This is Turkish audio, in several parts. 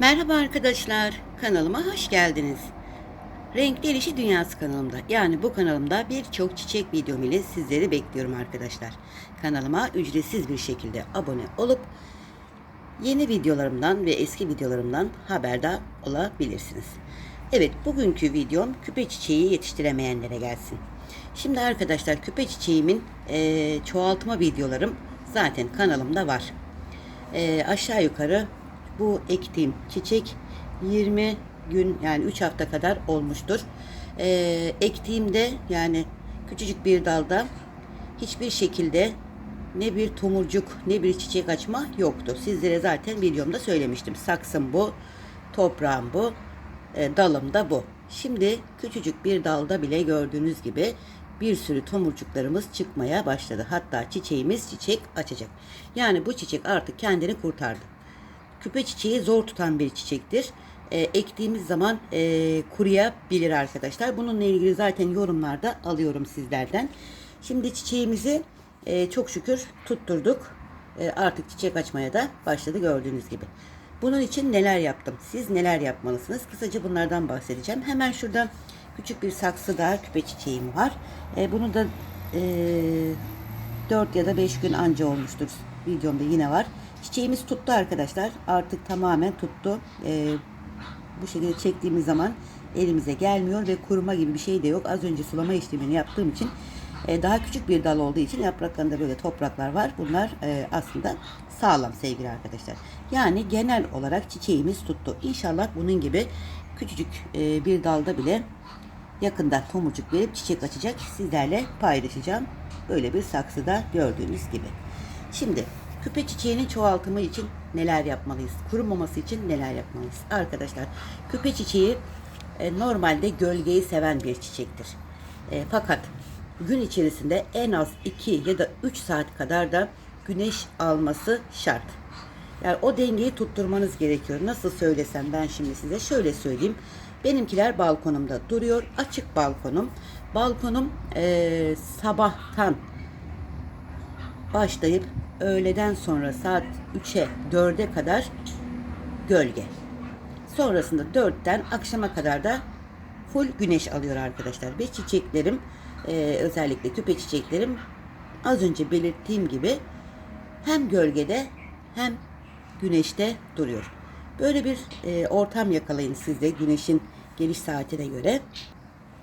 Merhaba arkadaşlar, kanalıma hoş geldiniz. Renkli Erişi Dünyası kanalımda, yani bu kanalımda birçok çiçek videom ile sizleri bekliyorum arkadaşlar. Kanalıma ücretsiz bir şekilde abone olup yeni videolarımdan ve eski videolarımdan haberdar olabilirsiniz. Evet, bugünkü videom küpe çiçeği yetiştiremeyenlere gelsin. Şimdi arkadaşlar küpe çiçeğimin eee, çoğaltma videolarım zaten kanalımda var. Eee, aşağı yukarı bu ektiğim çiçek 20 gün yani 3 hafta kadar olmuştur. Eee ektiğimde yani küçücük bir dalda hiçbir şekilde ne bir tomurcuk ne bir çiçek açma yoktu. Sizlere zaten videomda söylemiştim. Saksım bu, toprağım bu, e, dalım da bu. Şimdi küçücük bir dalda bile gördüğünüz gibi bir sürü tomurcuklarımız çıkmaya başladı. Hatta çiçeğimiz çiçek açacak. Yani bu çiçek artık kendini kurtardı. Küpe çiçeği zor tutan bir çiçektir. E, ektiğimiz zaman e, kuruyabilir arkadaşlar. Bununla ilgili zaten yorumlarda alıyorum sizlerden. Şimdi çiçeğimizi e, çok şükür tutturduk. E, artık çiçek açmaya da başladı gördüğünüz gibi. Bunun için neler yaptım? Siz neler yapmalısınız? Kısaca bunlardan bahsedeceğim. Hemen şurada küçük bir saksı daha küpe çiçeğim var. E, bunu da e, 4 ya da 5 gün anca olmuştur. Videomda yine var. Çiçeğimiz tuttu arkadaşlar. Artık tamamen tuttu. Ee, bu şekilde çektiğimiz zaman elimize gelmiyor ve kuruma gibi bir şey de yok. Az önce sulama işlemini yaptığım için e, daha küçük bir dal olduğu için yapraklarında böyle topraklar var. Bunlar e, aslında sağlam sevgili arkadaşlar. Yani genel olarak çiçeğimiz tuttu. İnşallah bunun gibi küçücük e, bir dalda bile yakında tomurcuk verip çiçek açacak. Sizlerle paylaşacağım. Böyle bir saksıda gördüğünüz gibi. Şimdi küpe çiçeğinin çoğaltımı için neler yapmalıyız? Kurumaması için neler yapmalıyız? Arkadaşlar küpe çiçeği e, normalde gölgeyi seven bir çiçektir. E, fakat gün içerisinde en az 2 ya da 3 saat kadar da güneş alması şart. Yani o dengeyi tutturmanız gerekiyor. Nasıl söylesem ben şimdi size şöyle söyleyeyim. Benimkiler balkonumda duruyor. Açık balkonum. Balkonum e, sabahtan başlayıp öğleden sonra saat 3'e 4'e kadar gölge. Sonrasında 4'ten akşama kadar da full güneş alıyor arkadaşlar. Ve çiçeklerim e, özellikle küpe çiçeklerim az önce belirttiğim gibi hem gölgede hem güneşte duruyor. Böyle bir e, ortam yakalayın siz de güneşin geliş saatine göre.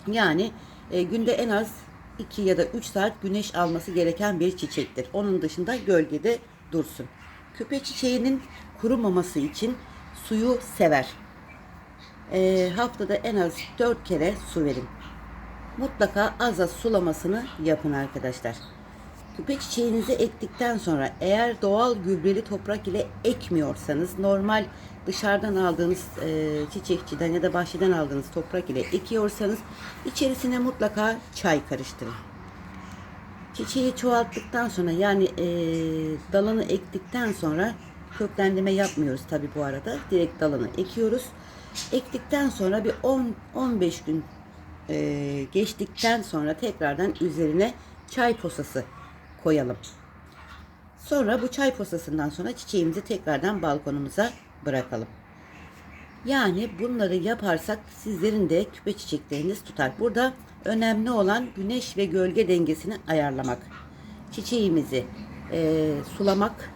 Yani e, günde en az 2 ya da 3 saat güneş alması gereken bir çiçektir. Onun dışında gölgede dursun. Küpe çiçeğinin kurumaması için suyu sever. E, haftada en az 4 kere su verin. Mutlaka az az sulamasını yapın arkadaşlar. Küpe çiçeğinizi ektikten sonra eğer doğal gübreli toprak ile ekmiyorsanız normal dışarıdan aldığınız e, çiçekçiden ya da bahçeden aldığınız toprak ile ekiyorsanız içerisine mutlaka çay karıştırın. Çiçeği çoğalttıktan sonra yani e, dalını ektikten sonra köklendirme yapmıyoruz tabi bu arada. Direkt dalını ekiyoruz. Ektikten sonra bir 10-15 gün e, geçtikten sonra tekrardan üzerine çay posası koyalım. Sonra bu çay posasından sonra çiçeğimizi tekrardan balkonumuza bırakalım. Yani bunları yaparsak sizlerin de küpe çiçekleriniz tutar. Burada önemli olan güneş ve gölge dengesini ayarlamak. Çiçeğimizi e, sulamak.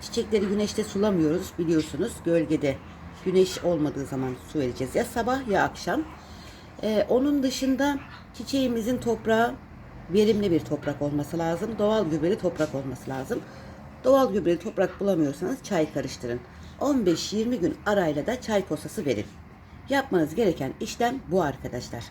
Çiçekleri güneşte sulamıyoruz biliyorsunuz. Gölgede güneş olmadığı zaman su vereceğiz. Ya sabah ya akşam. E, onun dışında çiçeğimizin toprağı verimli bir toprak olması lazım. Doğal gübreli toprak olması lazım. Doğal gübreli toprak bulamıyorsanız çay karıştırın. 15-20 gün arayla da çay posası verin. Yapmanız gereken işlem bu arkadaşlar.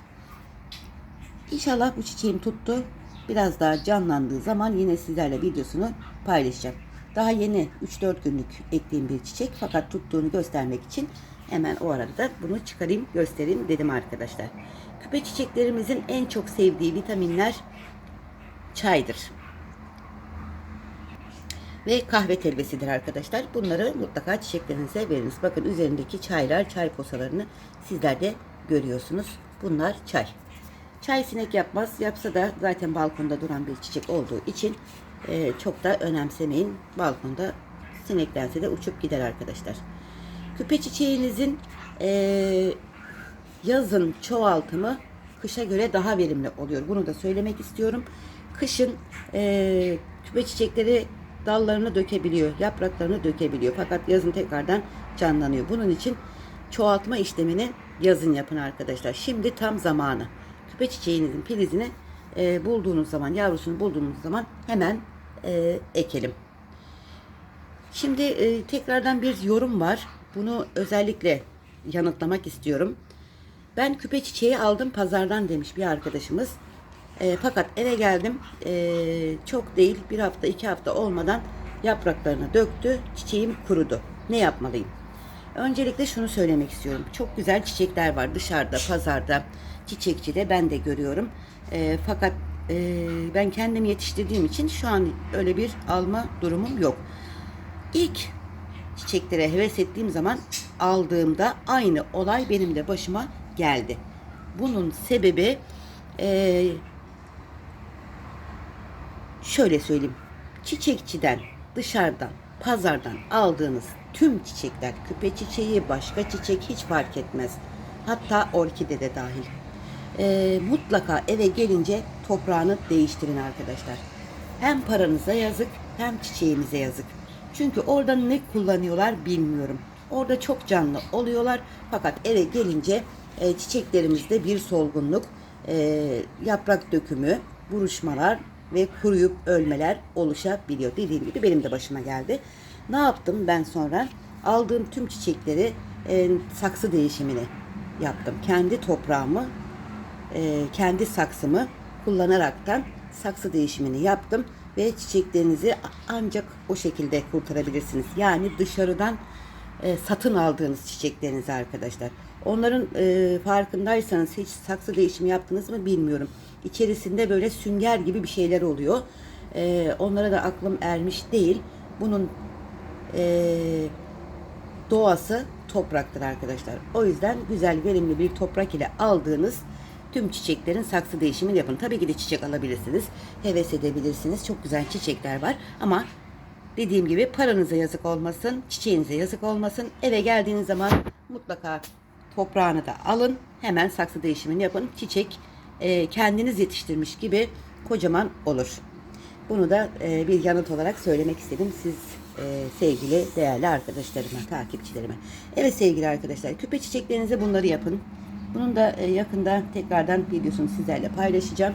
İnşallah bu çiçeğim tuttu. Biraz daha canlandığı zaman yine sizlerle videosunu paylaşacağım. Daha yeni 3-4 günlük ektiğim bir çiçek fakat tuttuğunu göstermek için hemen o arada da bunu çıkarayım göstereyim dedim arkadaşlar. Küpe çiçeklerimizin en çok sevdiği vitaminler çaydır ve kahve telvesidir arkadaşlar. Bunları mutlaka çiçeklerinize veriniz. Bakın üzerindeki çaylar, çay posalarını sizler de görüyorsunuz. Bunlar çay. Çay sinek yapmaz. Yapsa da zaten balkonda duran bir çiçek olduğu için e, çok da önemsemeyin. Balkonda sineklense de uçup gider arkadaşlar. Küpe çiçeğinizin eee, yazın çoğaltımı kışa göre daha verimli oluyor. Bunu da söylemek istiyorum. Kışın eee, küpe çiçekleri dallarını dökebiliyor, yapraklarını dökebiliyor. Fakat yazın tekrardan canlanıyor. Bunun için çoğaltma işlemini yazın yapın arkadaşlar. Şimdi tam zamanı. Küpe çiçeğinizin filizini eee, bulduğunuz zaman, yavrusunu bulduğunuz zaman hemen eee, ekelim. Şimdi e, tekrardan bir yorum var. Bunu özellikle yanıtlamak istiyorum. Ben küpe çiçeği aldım pazardan demiş bir arkadaşımız. E, fakat eve geldim e, çok değil bir hafta iki hafta olmadan yapraklarını döktü. Çiçeğim kurudu. Ne yapmalıyım? Öncelikle şunu söylemek istiyorum. Çok güzel çiçekler var dışarıda, pazarda, çiçekçide ben de görüyorum. E, fakat e, ben kendim yetiştirdiğim için şu an öyle bir alma durumum yok. İlk çiçeklere heves ettiğim zaman aldığımda aynı olay benim de başıma geldi. Bunun sebebi eee, şöyle söyleyeyim. Çiçekçiden, dışarıdan, pazardan aldığınız tüm çiçekler, küpe çiçeği, başka çiçek hiç fark etmez. Hatta orkide de dahil. Eee, mutlaka eve gelince toprağını değiştirin arkadaşlar. Hem paranıza yazık hem çiçeğinize yazık. Çünkü orada ne kullanıyorlar bilmiyorum. Orada çok canlı oluyorlar fakat eve gelince e, çiçeklerimizde bir solgunluk, e, yaprak dökümü, buruşmalar ve kuruyup ölmeler oluşabiliyor. Dediğim gibi benim de başıma geldi. Ne yaptım ben sonra? Aldığım tüm çiçekleri e, saksı değişimini yaptım. Kendi toprağımı e, kendi saksımı kullanaraktan saksı değişimini yaptım ve çiçeklerinizi ancak o şekilde kurtarabilirsiniz. Yani dışarıdan e, satın aldığınız çiçeklerinizi arkadaşlar. Onların e, farkındaysanız hiç saksı değişimi yaptınız mı bilmiyorum. İçerisinde böyle sünger gibi bir şeyler oluyor. E, onlara da aklım ermiş değil. Bunun e, doğası topraktır arkadaşlar. O yüzden güzel verimli bir toprak ile aldığınız tüm çiçeklerin saksı değişimini yapın. Tabii ki de çiçek alabilirsiniz. Heves edebilirsiniz. Çok güzel çiçekler var ama dediğim gibi paranıza yazık olmasın, çiçeğinize yazık olmasın. Eve geldiğiniz zaman mutlaka toprağını da alın. Hemen saksı değişimini yapın. Çiçek e, kendiniz yetiştirmiş gibi kocaman olur. Bunu da e, bir yanıt olarak söylemek istedim siz e, sevgili değerli arkadaşlarıma, takipçilerime. Evet sevgili arkadaşlar, küpe çiçeklerinize bunları yapın. Bunun da e, yakında tekrardan videosunu sizlerle paylaşacağım.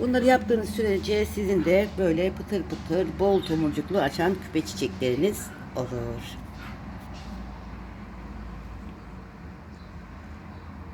Bunları yaptığınız sürece sizin de böyle pıtır pıtır bol tomurcuklu açan küpe çiçekleriniz olur.